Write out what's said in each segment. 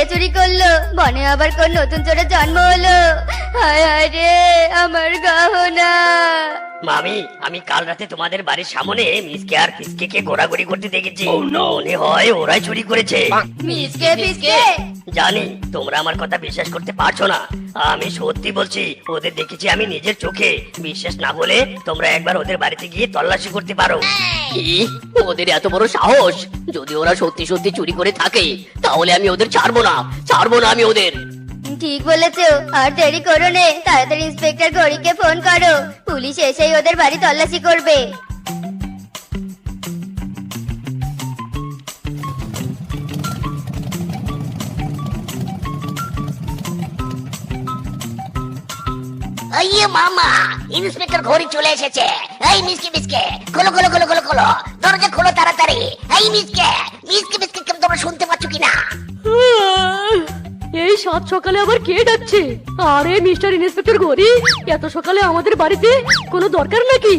কে চুরি করল? বনে আবার কোন নতুন চোরের জন্ম হলো? হায় হায় রে আমার গহনা। মামি আমি কাল রাতে তোমাদের বাড়ির সামনে মিসকে আর ফিসকে কে ঘোরাঘুরি করতে দেখেছি। মনে হয় ওরাই চুরি করেছে। মিসকে ফিসকে। জানি তোমরা আমার কথা বিশ্বাস করতে পারছ না। আমি সত্যি বলছি ওদের দেখেছি আমি নিজের চোখে। বিশ্বাস না হলে তোমরা একবার ওদের বাড়িতে গিয়ে তল্লাশি করতে পারো। কি? ওদের এত বড় সাহস? যদি ওরা সত্যি সত্যি চুরি করে থাকে তাহলে আমি ওদের ছাড়বো না। ছাড়বো না আমি ওদের। ঠিক বলেছ। আর দেরি করো নে। তাড়াতাড়ি ইন্সপেক্টর গরিকে ফোন করো। পুলিশ এসেই ওদের বাড়ি তল্লাশি করবে। এই মামা ইন্সপেক্টর ঘড়ি চলে এসেছে। এই মিসকে মিসকে খোলো খোলো খোলো খোলো খোলো দরজা খোলো তাড়াতাড়ি। এই মিসকে মিসকে মিসকে কেমন তোমরা শুনতে পাচ্ছ কিনা? এই সাত সকালে আবার কে ডাকছে? আরে মিস্টার ইন্সপেক্টর ঘড়ি এত সকালে আমাদের বাড়িতে কোনো দরকার নাকি?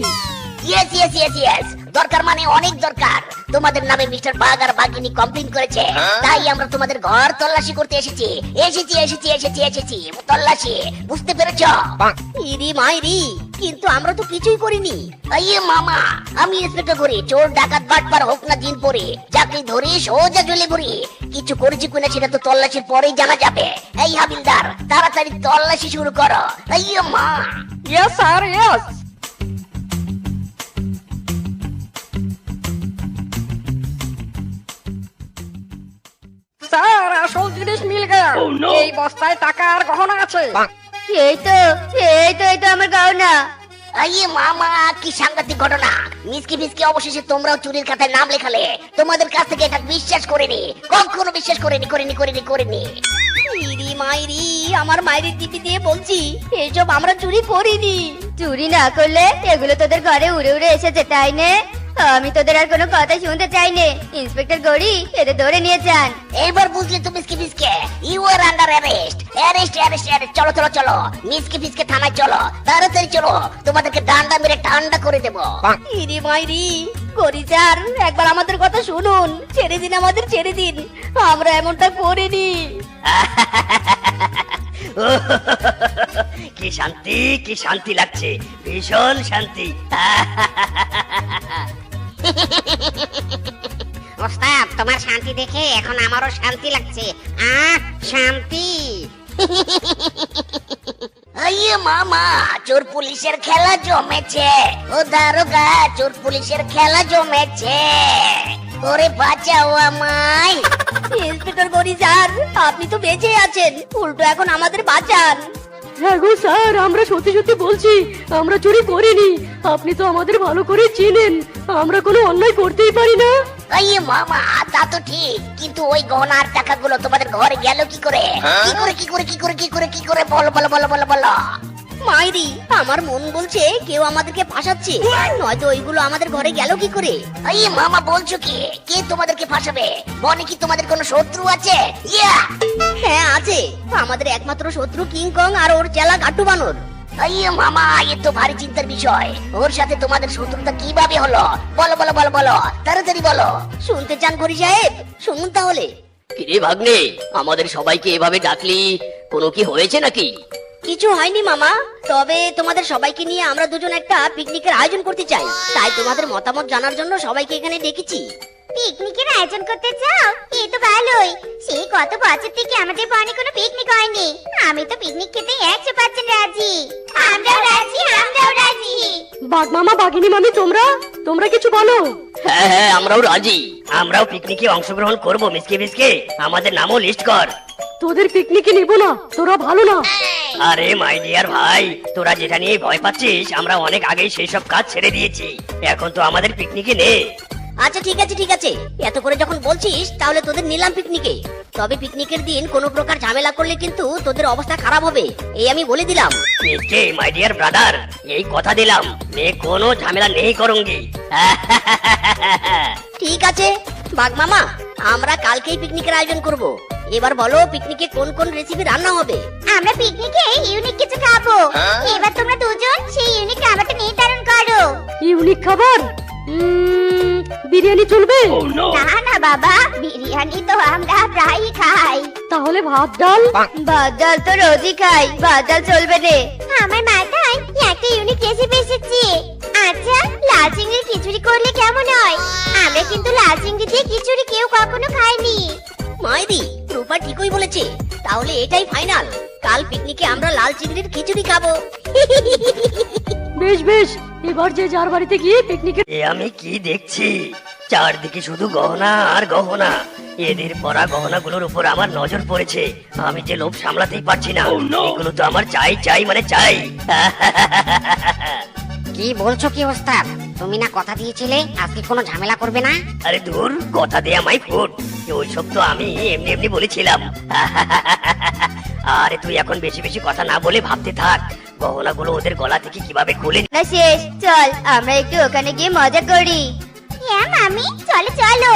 ইয়েস ইয়েস ইয়েস ইয়েস দরকার মানে অনেক দরকার। তোমাদের নামে মিস্টার বাগ আর বাগিনী কমপ্লেন করেছে। তাই আমরা তোমাদের ঘর তল্লাশি করতে এসেছি। এসেছি এসেছি এসেছি এসেছি। তল্লাশি বুঝতে পেরেছ? ইরি মাইরি কিন্তু আমরা তো কিছুই করিনি। এই মামা আমি ইন্সপেক্টর করি চোর ডাকাত বাটপার হোক না দিন পরে। যাকে ধরি সোজা জলে ভরি কিছু করেছি কিনা সেটা তো তল্লাশির পরেই জানা যাবে। এই হাবিলদার তাড়াতাড়ি তল্লাশি শুরু করো। এই মা। ইয়েস স্যার ইয়েস জিনিস মিল এই বস্তায় টাকা আর গহনা আছে। এই তো এই তো এই তো আমার গহনা। আইয়ে মামা কি সাংঘাতিক ঘটনা। মিসকি ফিসকি অবশেষে তোমরাও চুরির খাতায় নাম লেখালে। তোমাদের কাছ থেকে এটা বিশ্বাস করিনি কখনো বিশ্বাস করিনি করিনি করিনি করিনি। ইরি মাইরি আমার মায়ের টিপি দিয়ে বলছি এসব আমরা চুরি করিনি। চুরি না করলে এগুলো তোদের ঘরে উড়ে উড়ে এসেছে তাই নে? আমি তোদের আর কোনো কথা শুনতে চাই নে ইন্সপেক্টর গড়ি এদের ধরে নিয়ে যান। এবার বুঝলি তো মিসকি ফিসকে। You are under arrest arrest arrest arrest চলো চলো চলো। মিসকি ফিসকে থানায় চলো। তাড়াতাড়ি চলো। তোমাদেরকে ডান্ডা মেরে ঠান্ডা করে দেবো। ইরি মাইরি করি স্যার একবার আমাদের কথা শুনুন। ছেড়ে দিন আমাদের ছেড়ে দিন। আমরা এমনটা করিনি। কি শান্তি কি শান্তি লাগছে। ভীষণ শান্তি। ওস্তাদ তোমার শান্তি দেখে এখন আমারও শান্তি লাগছে। আহ শান্তি। আইয়ে মামা চোর পুলিশের খেলা জমেছে। ও দারোগা চোর পুলিশের খেলা জমেছে। ওরে বাঁচাও আমায়। ইন্সপেক্টর গরি স্যার আপনি তো বেঁচে আছেন। উল্টো এখন আমাদের বাঁচান। হ্যাঁ গো স্যার আমরা সত্যি সত্যি বলছি আমরা চুরি করিনি। আপনি তো আমাদের ভালো করে চেনেন আমরা কোনো অন্যায় করতেই পারি না। আইয়ে মামা তা তো ঠিক কিন্তু ওই গহনার টাকাগুলো তোমাদের ঘরে গেল কি করে? কি করে কি করে কি করে কি করে কি করে? বলো বলো বলো বলো বলো। মাইরি আমার মন বলছে কেউ আমাদেরকে ফাঁসাচ্ছে। নয়তো ওইগুলো আমাদের ঘরে গেল কি করে? আইয়ে মামা বলছো কি? কে তোমাদেরকে ফাঁসাবে? বনে কি তোমাদের কোনো শত্রু আছে? ইয়া! হ্যাঁ আছে। আমাদের একমাত্র শত্রু কিং কং আর ওর চেলা গাট্টু বানর। মামা এ তো ভারী চিন্তার বিষয়। ওর সাথে তোমাদের শত্রুতা কীভাবে হলো? বলো বলো বলো বলো। তাড়াতাড়ি বলো। শুনতে চান করি সাহেব? শুনুন তাহলে। কিরে ভাগ্নে আমাদের সবাইকে এভাবে ডাকলি কোনো কি হয়েছে নাকি? কিছু হয়নি মামা। তবে তোমাদের সবাইকে নিয়ে আমরা দুজন একটা পিকনিকের আয়োজন করতে চাই। তাই তোমাদের মতামত জানার জন্য সবাইকে এখানে ডেকেছি। পিকনিকের আয়োজন করতে চাও? এই তো ভালোই। সেই কত বছর থেকে আমাদের বনে কোনো পিকনিক হয়নি। আমি তো পিকনিক খেতে একশো পার্সেন্ট রাজি। আমরাও রাজি আমরাও রাজি। বাঘ মামা বাঘিনী মামি তোমরা? তোমরা কিছু বলো। হ্যাঁ হ্যাঁ আমরাও রাজি। আমরাও পিকনিকে অংশগ্রহণ করব মিসকে মিসকে। আমাদের নামও লিস্ট কর। তোদের পিকনিকে নিব না তোরা ভালো না। আরে মাই ডিয়ার ভাই তোরা যেটা নিয়ে ভয় পাচ্ছিস আমরা অনেক আগেই সেই সব কাজ ছেড়ে দিয়েছি। এখন তো আমাদের পিকনিকে নে। আচ্ছা ঠিক আছে ঠিক আছে। এত করে যখন বলছিস তাহলে তোদের নিলাম পিকনিকে। তবে পিকনিকের দিন কোনো প্রকার ঝামেলা করলে কিন্তু তোদের অবস্থা খারাপ হবে। এই আমি বলে দিলাম। মিসকে মাই ডিয়ার ব্রাদার এই কথা দিলাম। মে কোনো ঝামেলা নেই করুঙ্গি। ঠিক আছে বাঘ মামা আমরা কালকেই পিকনিকের আয়োজন করব। এবার বলো পিকনিকে কোন কোন রেসিপি রান্না হবে? আমরা পিকনিকে ইউনিক কিছু খাব। এবার তোমরা দুজন সেই ইউনিক খাবারটা নির্ধারণ করো। ইউনিক খাবার? বিরিয়ানি চলবে? না না বাবা বিরিয়ানি তো আমরা প্রায়ই খাই। তাহলে ভাত ডাল? ভাত ডাল তো রোজই খাই ভাত ডাল চলবে রে আমার মাথায় একটা ইউনিক রেসিপি এসেছে। আচ্ছা লাল চিংড়ির খিচুড়ি করলে কেমন হয়? আমরা কিন্তু লাল চিংড়ি দিয়ে খিচুড়ি কেউ কখনো খাইনি। মাইদি রূপা ঠিকই বলেছে। তাহলে এটাই ফাইনাল কাল পিকনিকে আমরা লাল চিংড়ির খিচুড়ি খাব। বেশ বেশ। এবার যে যার বাড়িতে গিয়ে পিকনিকের এ আমি কি দেখছি? চারদিকে শুধু গহনা আর গহনা। এদের পরা গহনাগুলোর উপর আমার নজর পড়েছে। আমি যে লোভ সামলাতেই পারছি না। এগুলো তো আমার চাই চাই মানে চাই। কি বলছো কি ওস্তাদ? তুমি না কথা দিয়েছিলে আজকে কোনো ঝামেলা করবে না? আরে দূর কথা দিয়ে আমায় ফুট। ওইসব তো আমি এমনি এমনি বলেছিলাম। আরে তুই এখন বেশি বেশি কথা না বলে ভাবতে থাক। গহনাগুলো ওদের গলা থেকে কীভাবে খুলে না শেষ চল আমরা একটু ওখানে গিয়ে মজা করি। হ্যাঁ মামি চলো চলো।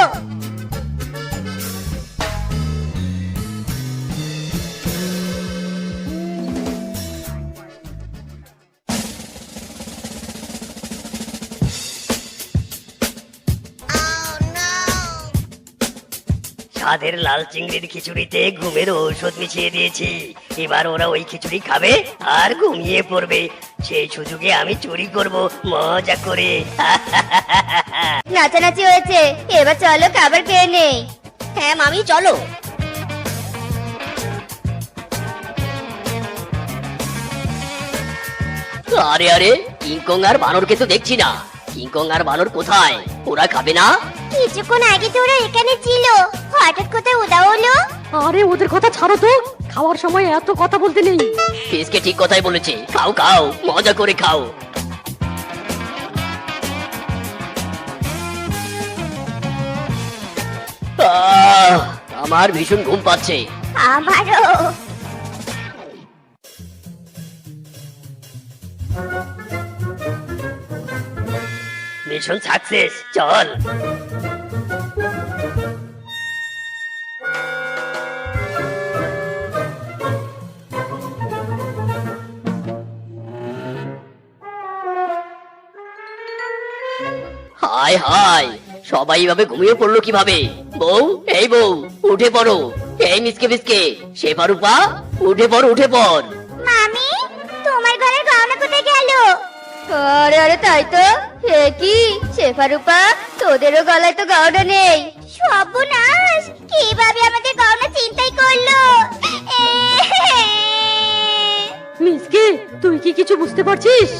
স্বাদের লাল চিংড়ির খিচুড়িতে ঘুমের ঔষধ মিশিয়ে দিয়েছি। এবার ওরা ওই খিচুড়ি খাবে আর ঘুমিয়ে পড়বে। সেই সুযোগে আমি চুরি করব মজা করে। নাচানাচি হয়েছে। এবার চলো খাবার খেয়ে নেই। হ্যাঁ মামি চলো। আরে আরে কিংকং আর বানরকে তো দেখছি না। কিংকং আর বানর কোথায়? ওরা খাবে না? কিছুক্ষণ আগে তো ওরা এখানে ছিল। হঠাৎ কোথায়? উদা হলো। আরে ওদের কথা ছাড়ো তো। খাওয়ার সময় এত কথা বলতে নেই। ফিসকে ঠিক কথাই বলেছে। খাও খাও মজা করে খাও। আহ, আমার ভীষণ ঘুম পাচ্ছে। আমারও। মিশন সাকসেস চল। হায়। সবাই এভাবে ঘুমিয়ে পড়ল কীভাবে? বউ এই বউ উঠে পড়ো। এই মিসকে মিসকে সে শেফারুপা উঠে পড় উঠে পড়। মামি তোমার ঘরের গহনা কোথায় গেল? আরে আরে তাই তো। হে কি? শেফারুপা তোদেরও গলায় তো গহনা নেই। সর্বনাশ! কীভাবে আমাদের গহনা চিন্তাই করল? মিসকে তুই কি কিছু বুঝতে পারছিস?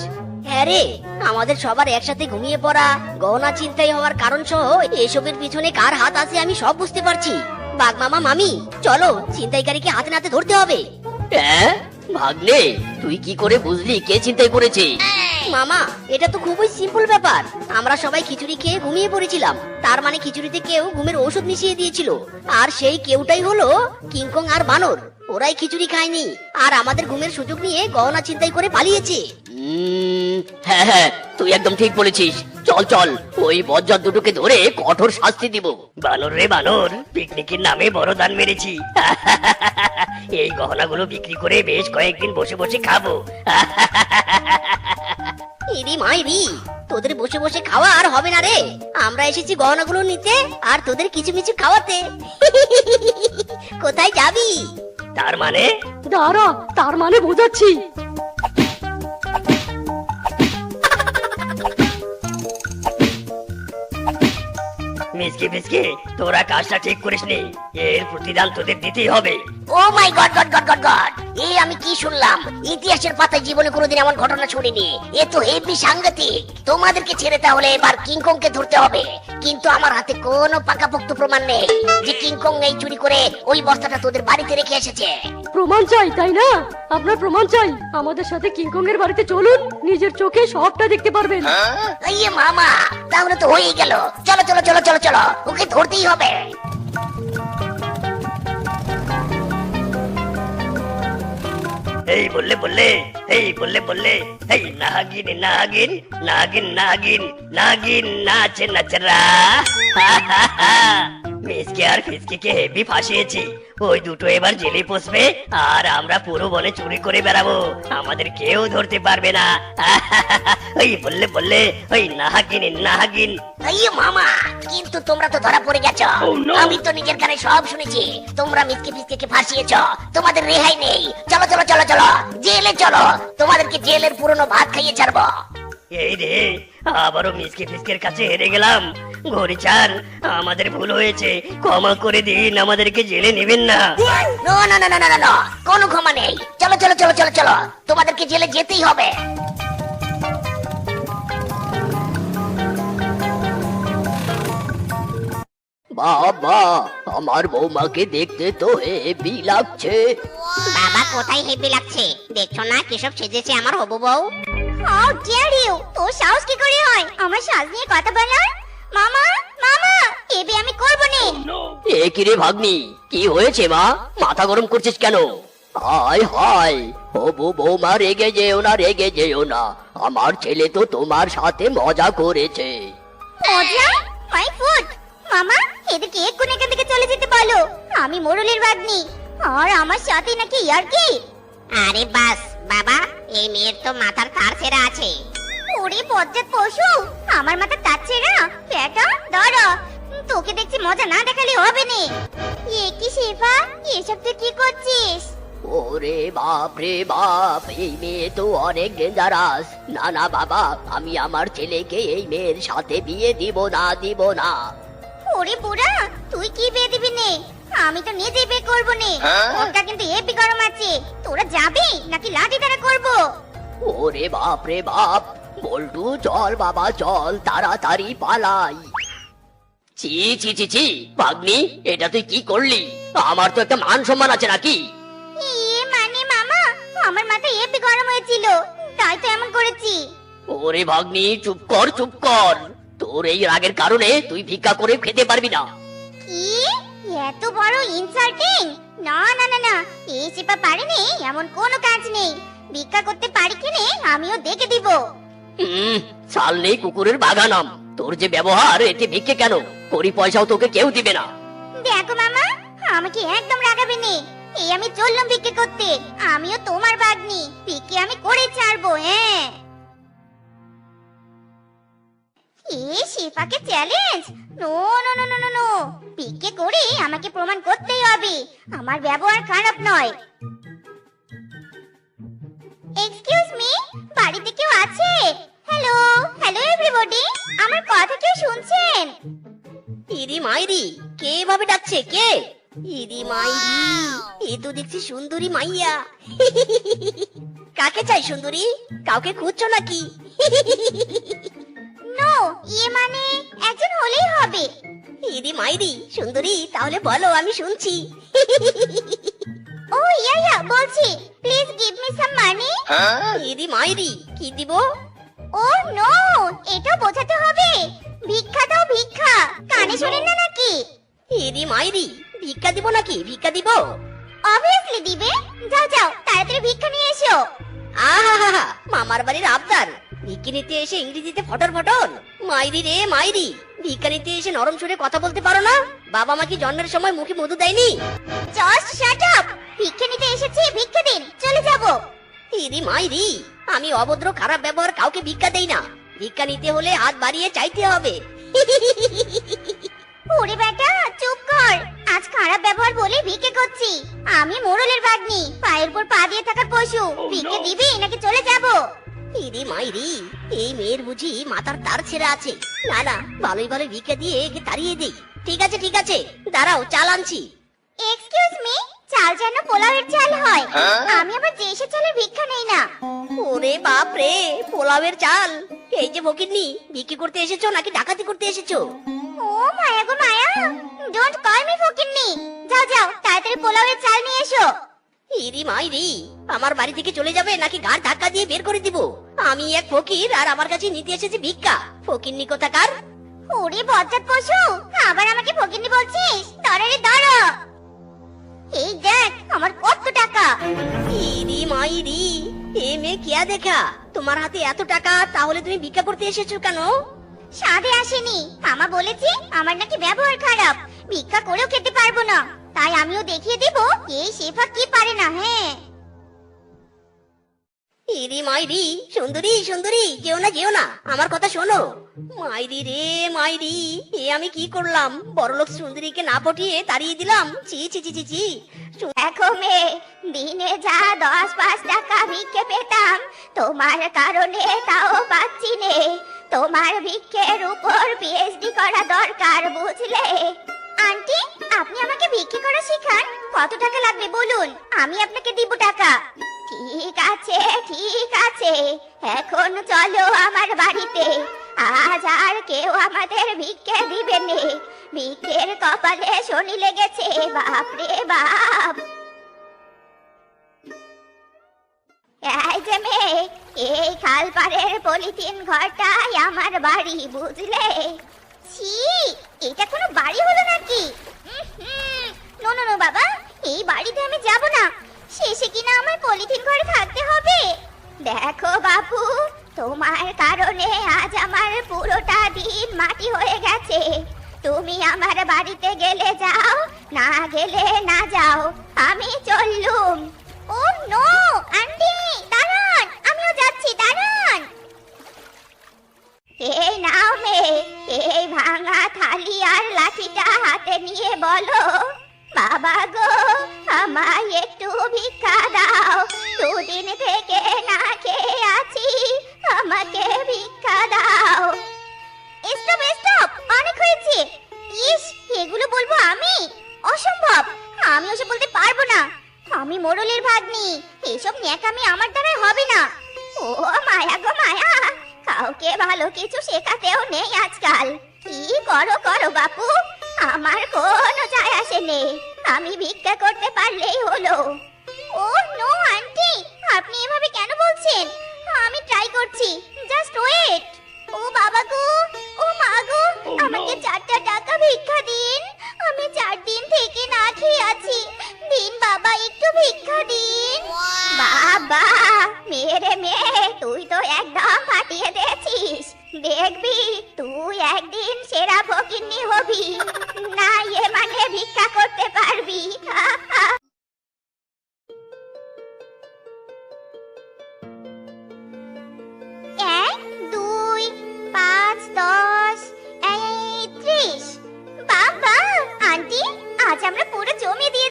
হ্যাঁ রে আমাদের সবার একসাথে ঘুমিয়ে পড়া গহনা চিন্তাই হওয়ার কারণ সহ এসবের পিছনে কার হাত আছে আমি সব বুঝতে পারছি। বাঘ মামা মামি চলো ছিনতাইকারীকে হাতে নাতে ধরতে হবে। হ্যাঁ? ভাগ্নে তুই কি করে বুঝলি কে চিন্তাই করেছে? মামা এটা তো খুবই সিম্পল ব্যাপার। আমরা সবাই খিচুড়ি খেয়ে ঘুমিয়ে পড়েছিলাম। তার মানে খিচুড়িতে কেউ ঘুমের ওষুধ মিশিয়ে দিয়েছিল। আর সেই কেউটাই হলো কিংকং আর বানর। ওরাই খিচুড়ি খায়নি। আর আমাদের ঘুমের সুযোগ নিয়ে গহনা চিন্তাই করে পালিয়েছে। হ্যাঁ হ্যাঁ তুই একদম ঠিক বলেছিস। চল চল ওই বজ্জাত দুটোকে ধরে কঠোর শাস্তি দিব। বানর রে বানর পিকনিকের নামে বড় দান মেরেছি। এই গহনাগুলো বিক্রি করে বেশ কয়েকদিন বসে বসে খাব। ইরি মাইরি তোদের বসে বসে খাওয়া আর হবে না রে। আমরা এসেছি গহনাগুলো নিতে আর তোদের কিছু কিছু খাওয়াতে। কোথায় যাবি? তার মানে? দাঁড়া তার মানে বোঝাচ্ছি। মিসকে মিসকে, তোরা কাজটা ঠিক করিসনি। এর প্রতিদান তোদের দিতেই হবে। ও my god god god god god. এই আমি কি শুনলাম? ইতিহাসের পাতায় জীবনে কোনোদিন এমন ঘটনা শুনিনি। এ তো হেভি সাংঘাতিক। তোমাদেরকে ছেড়ে তাহলে এবার কিংকং কে ধরতে হবে। কিন্তু আমার হাতে কোনো পাকাপোক্ত প্রমাণ নেই যে কিংকং এই চুরি করে ওই বস্তাটা তোদের বাড়িতে রেখে এসেছে। প্রমাণ চাই তাই না? আপনার প্রমাণ চাই। আমাদের সাথে কিংকং এর বাড়িতে চলুন নিজের চোখে সবটা দেখতে পারবেন। ইয়ে মামা তাহলে তো হয়েই গেল। চলো চলো চলো চলো চলো ওকে ধরতেই হবে। এই বললে বললে এই বললে বললে এই নাগিন নাগিন নাগিন নাগিন নাগিন নাচ নচরা মিসকে আর ফিসকে হেভি ফাঁসিয়েছি। ওই দুটো এবার জেলে পচবে আর আমরা পুরো বনে চুরি করে বেড়াবো। আমাদের কেউ ধরতে পারবে না। ওই বললে বললে ওই নাহাগিন নাহাগিন। এই মামা কিন্তু তোমরা তো ধরা পড়ে গেছো। আমি তো নিজের কানে সব শুনেছি। তোমরা মিসকে ফিসকে ফাঁসিয়েছ। তোমাদের রেহাই নেই। চলো চলো চলো চলো। জেলে চলো। তোমাদেরকে জেলের পুরনো ভাত খাইয়ে ছাড়বো। এই রে আবারও মিসকে ফিসকের কাছে হেরে গেলাম। ঘড়ি চান আমাদের ভুল হয়েছে। ক্ষমা করে দিন আমাদেরকে জেলে নেবেন না নো না না না না না কোনো ক্ষমা নেই। চলো চলো চলো চলো চলো। তোমাদেরকে জেলে যেতেই হবে। বাবা আমার বৌমাকে দেখতে তো হেভি লাগছে। বাবা কোথায় হেভি লাগছে? দেখছ না কিসব সেজেছে আমার হবু বউ? হাউ ডিয়ার ইউ তোর সাহস কি করে হয়? আমার সাজ নিয়ে কথা বলার? মামা মামা এবে আমি করব নে এ কি রে ভাগ্নি? কি হয়েছে মা? মাথা গরম করছিস কেন? হায় হায়। হবু বৌমা রেগে যেও না রেগে যেও না। আমার ছেলে তো তোমার সাথে মজা করেছে। মজা? মাই ফুড মামা এদেরকে এক্ষুনি এখান থেকে চলে যেতে বলো। আমি মোরলের বাগনি আর আমার সাথে নাকি ইয়ার কি আরে বাস বাবা এই মেয়ের তো মাথার তার ছেঁড়া আছে। ওরে বজ্জাত পশু আমার মাথা তাচ্ছে না বেটা দাঁড়া। তোকে দেখছি মজা না দেখালে হবে নে। এ কি শেফা এসব তুই কি করছিস? ওরে বাপ রে বাপ এই মেয়ে তো অনেক ডেঞ্জারাস না না বাবা আমি আমার ছেলেকে এই মেয়ের সাথে বিয়ে দিব না দিব না। ওরে বুড়া তুই কি আমি তো নিজে বিয়ে করব নে। ওটা কিন্তু হেপি গরম আছে। তোরা যাবি নাকি লাঠি দ্বারা করব? ওরে বাপ রে বাপ। বল্টু চল বাবা চল তাড়াতাড়ি পালাই। ছি ছি ছি ছি ভাগ্নি এটা তুই কি করলি? আমার তো একটা মান সম্মান আছে নাকি? এ মানে মামা আমার মাথা হেপি গরম হয়েছিল তাই তো এমন করেছি। ওরে ভাগ্নি চুপ কর চুপ কর। তোর এই রাগের কারণে তুই ভিক্ষা করে খেতে পারবি না। কি? এত বড় ইনসাল্টিং না না না না। এই চেপা পারেনি এমন কোনো কাজ নেই। ভিক্ষা করতে পারি কিনে আমিও দেখে দিব। হুম চাল নেই কুকুরের বাগানাম তোর যে ব্যবহার এতে ভিক্ষে কেন? করি পয়সাও তোকে কেউ দিবে না। দেখো মামা আমাকে একদম রাগাবে নে। এই আমি চললাম ভিক্ষে করতে। আমিও তোমার বাগনি। ভিক্ষে আমি করে ছাড়বো হ্যাঁ। এ শিফাকে challenge no no no no no ভিক্ষে করে আমাকে প্রমাণ করতেই হবে। আমার ব্যবহার খারাপ নয়। এক্সকিউজ মি বাড়িতে কেউ আছে? হ্যালো হ্যালো এভরিবডি আমার কথা কেউ শুনছেন? ইদি মাইরি কে এভাবে ডাকছে? কে? ইদি মাইরি এ তো দেখছি সুন্দরী মাইয়া। কাকে চাই সুন্দরী? কাউকে খুঁজছো নাকি? নো ইয়ে মানে একজন হলেই হবে। ইদি মাইদি সুন্দরী তাহলে বলো আমি শুনছি। ও ইয়া ইয়া বলছি please give me some money ইদি মাইরি কি দিব? ও নো এটা বোঝাতে হবে। ভিক্ষা দাও ভিক্ষা। কানে শোনেন না নাকি? ইদি মাইরি ভিক্ষা দিব নাকি? ভিক্ষা দিব? অবভিয়াসলি দিবে। যাও যাও তাড়াতাড়ি ভিক্ষা নিয়ে এসো। আহা মামার বাড়ির আবদার। ভিক্ষা নিতে এসে ইংরেজিতে ফটর ফটর। মাইরি রে মাইরি ভিক্ষা নিতে এসে নরম সুরে কথা বলতে পারো না? বাবা মা কি জন্মের সময় মুখে মধু দেয়নি? জাস্ট শাট আপ ভিক্ষা নিতে এসেছি ভিক্ষা দিন চলে যাব। ইদি মাইরি আমি অভদ্র খারাপ ব্যবহার কাউকে ভিক্ষা দেই না। ভিক্ষা নিতে হলে হাত বাড়িয়ে চাইতে হবে। ওরে বেটা চুপ কর। আজ খারাপ ব্যবহার বলে ভিক্ষে করছি। আমি মোড়লের বাগনি পায়ের উপর পা দিয়ে থাকার পশু। ভিক্ষে দিবি নাকি চলে যাব? ইদি মাইরি এই মেয়ের বুঝি মাথার তার ছেড়ে আছে। না না ভালোই ভালো ভিক্ষা দিয়ে একে তাড়িয়ে দিই। ঠিক আছে ঠিক আছে দাঁড়াও চাল আনছি। এক্সকিউজ মি চাল যেন পোলাওয়ের চাল হয়। আমি আবার দেশে চালের ভিক্ষা নেই না। ওরে বাপ রে পোলাওয়ের চাল। এই যে ভকিননি বিক্রি করতে এসেছ নাকি ডাকাতি করতে এসেছ? ও মায়া গো মায়া ডোন্ট কল মি ফকিন্নি যাও যাও তাড়াতাড়ি পোলাওয়ের চাল নিয়ে এসো। ইরি মাইরি আমার বাড়ি থেকে চলে যাবে নাকি গাড় ধাক্কা দিয়ে বের করে দিব? আমি এক ফকির আর আমার কাছে নিতে এসেছি ভিক্ষা। ফকিন্নি কোথাকার? ওরে বজ্জাত পশু আবার আমাকে ফকিন্নি বলছিস? তাড়াতাড়ি দাঁড়া। এই দেখ আমার কত টাকা। ইরি মাইরি এ মেয়ে কিয়া দেখা? তোমার হাতে এত টাকা তাহলে তুমি ভিক্ষা করতে এসেছ কেন? স্বাদে আসেনি। মামা বলেছে আমার নাকি ব্যবহার খারাপ। ভিক্ষা করেও খেতে পারব না। তাই আমিও দেখিয়ে দেব এই শেফা কি পারে না হ্যাঁ? ইরি মাইরি, সুন্দরী সুন্দরী, যেও না যেও না, আমার কথা শোনো। মাইরি রে, মাইরি, এ আমি কি করলাম? বড়লোক সুন্দরীকে না পটিয়ে তাড়িয়ে দিলাম? ছি ছি ছি ছি ছি। দেখো মেয়ে, দিনে যা দশ, পাঁচ টাকা ভিক্ষে পেতাম, তোমার কারণে তাও পাচ্ছি নে। তোমার ভিক্ষের উপর পিএইচডি করা দরকার, বুঝলে? আন্টি, আপনি আমাকে ভিক্ষে করা শেখান? কত টাকা লাগবে বলুন? আমি আপনাকে দিব টাকা। ঠিক আছে এখন চলো আমার বাড়িতে। আজ আর কেউ আমাদের ভিক্ষে দিবে নে ভিক্ষের কপালে শনি লেগেছে, বাপ এই যে মেয়ে, এই পলিথিন ঘরটাই আমার বাড়ি, বুঝলে? ছি, এটা কোনো বাড়ি হলো নাকি? নো নো, বাবা, এই বাড়িতে আমি যাব না। শেষে কিনা আমার পলিথিন ঘরে থাকতে হবে। দেখো বাপু, তোমার কারণে আজ আমার পুরোটা দিন মাটি হয়ে গেছে। তুমি আমার বাড়িতে গেলে যাও, না গেলে না যাও, আমি চললুম। ও, নো, আন্টি, দাঁড়ান, আমিও যাচ্ছি, দাঁড়ান। এই নাও হে এই ভাঙা থালি আর লাঠিটা হাতে নিয়ে বলো। বাবা গো, আমায় একটু ভিক্ষা দাও। দুদিন থেকে না খেয়ে আছি, আমাকে ভিক্ষা দাও। স্টপ স্টপ, অনেক হয়েছে। ইস, এগুলো বলব আমি? অসম্ভব। আমি ওসব বলতে পারব না। আমি মোড়লের ভাগ্নি। এসব ন্যাকামি আমার দ্বারাই হবে না। ও মায়া গো মায়া, কাউকে ভালো কিছু শেখাতেও নেই আজকাল। কি করো করো বাপু? আমার কোনো যায় আসে নেই আমি ভিক্ষা করতে পারলেই হলো। ও নো আন্টি আপনি এভাবে কেন বলছেন? আমি ট্রাই করছি। জাস্ট ওয়েট ও বাবা গো। ও মা গো। আমাকে চারটা টাকা ভিক্ষা দিন।